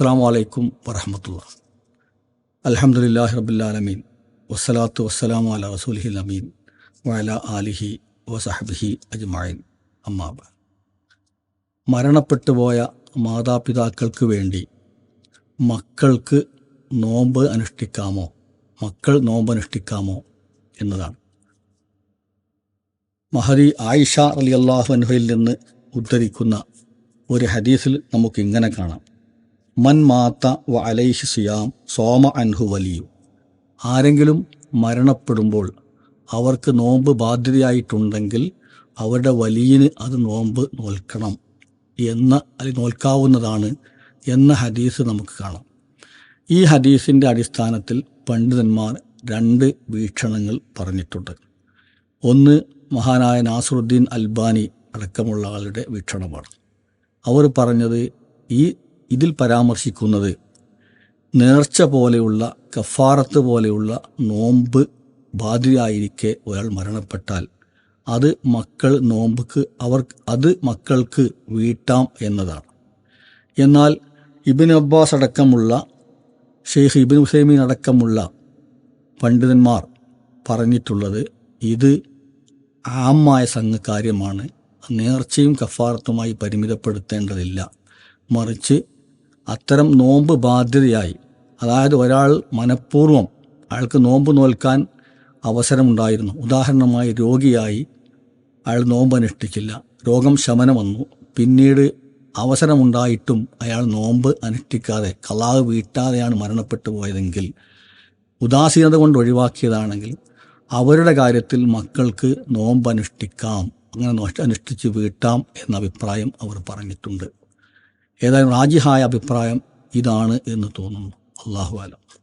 അസ്സാം വലൈക്കും വറഹമത്തുള്ള അലഹമുല്ലാഹി റബുല്ലാലമീൻ വസ്സലാത്തു വസ്സലാമു അല റസൂലിഹി അമീൻ വയല ആലിഹി വസഹബിഹി അജ്മായിൻ അമ്മാബ് മരണപ്പെട്ടുപോയ മാതാപിതാക്കൾക്ക് വേണ്ടി മക്കൾക്ക് നോമ്പ് അനുഷ്ഠിക്കാമോ? മക്കൾ നോമ്പ് അനുഷ്ഠിക്കാമോ എന്നതാണ്. മഹദി ആയിഷ അലി അള്ളാഹു അൻഹയിൽ നിന്ന് ഉദ്ധരിക്കുന്ന ഒരു ഹദീസിൽ നമുക്ക് ഇങ്ങനെ കാണാം. മൻ മാത്ത വ അലൈഹി സിയാം സോമ അൻഹു വലിയു. ആരെങ്കിലും മരണപ്പെടുമ്പോൾ അവർക്ക് നോമ്പ് ബാധ്യതയായിട്ടുണ്ടെങ്കിൽ അവരുടെ വലിയന് അത് നോമ്പ് നോൽക്കണം എന്ന അല്ലെങ്കിൽ നോൽക്കാവുന്നതാണ് എന്ന ഹദീസ് നമുക്ക് കാണാം. ഈ ഹദീസിന്റെ അടിസ്ഥാനത്തിൽ പണ്ഡിതന്മാർ രണ്ട് വീക്ഷണങ്ങൾ പറഞ്ഞിട്ടുണ്ട്. ഒന്ന് മഹാനായ നാസറുദ്ദീൻ അൽബാനി അടക്കമുള്ള ആളുടെ വീക്ഷണമാണ്. അവർ പറഞ്ഞത് ഈ ഇതിൽ പരാമർശിക്കുന്നത് നേർച്ച പോലെയുള്ള കഫാറത്ത് പോലെയുള്ള നോമ്പ് ബാധ്യതയായിരിക്കെ ഒരാൾ മരണപ്പെട്ടാൽ അത് മക്കൾ നോമ്പുക്ക് അവർ അത് മക്കൾക്ക് വീട്ടാം എന്നതാണ്. എന്നാൽ ഇബിൻ അബ്ബാസ് അടക്കമുള്ള ഷെയ്ഖ് ഇബിൻ ഹുസൈമീൻ അടക്കമുള്ള പണ്ഡിതന്മാർ പറഞ്ഞിട്ടുള്ളത് ഇത് ആമായ സംഘ കാര്യമാണ്. നേർച്ചയും കഫാറത്തുമായി പരിമിതപ്പെടുത്തേണ്ടതില്ല. മറിച്ച് അത്തരം നോമ്പ് ബാധ്യതയായി. അതായത് ഒരാൾ മനഃപൂർവം അയാൾക്ക് നോമ്പ് നോൽക്കാൻ അവസരമുണ്ടായിരുന്നു. ഉദാഹരണമായി രോഗിയായി അയാൾ നോമ്പ് അനുഷ്ഠിച്ചില്ല. രോഗം ശമനം വന്നു. പിന്നീട് അവസരമുണ്ടായിട്ടും അയാൾ നോമ്പ് അനുഷ്ഠിക്കാതെ കലാവ് വീട്ടാതെയാണ് മരണപ്പെട്ടു പോയതെങ്കിൽ ഉദാസീനത കൊണ്ട് ഒഴിവാക്കിയതാണെങ്കിൽ അവരുടെ കാര്യത്തിൽ മക്കൾക്ക് നോമ്പ് അനുഷ്ഠിക്കാം അങ്ങനെ അനുഷ്ഠിച്ച് വീട്ടാം എന്ന അഭിപ്രായം അവർ പറഞ്ഞിട്ടുണ്ട്. ഏതായാലും റാജിഹായ അഭിപ്രായം ഇതാണ് എന്ന് തോന്നുന്നു. അള്ളാഹു ആലം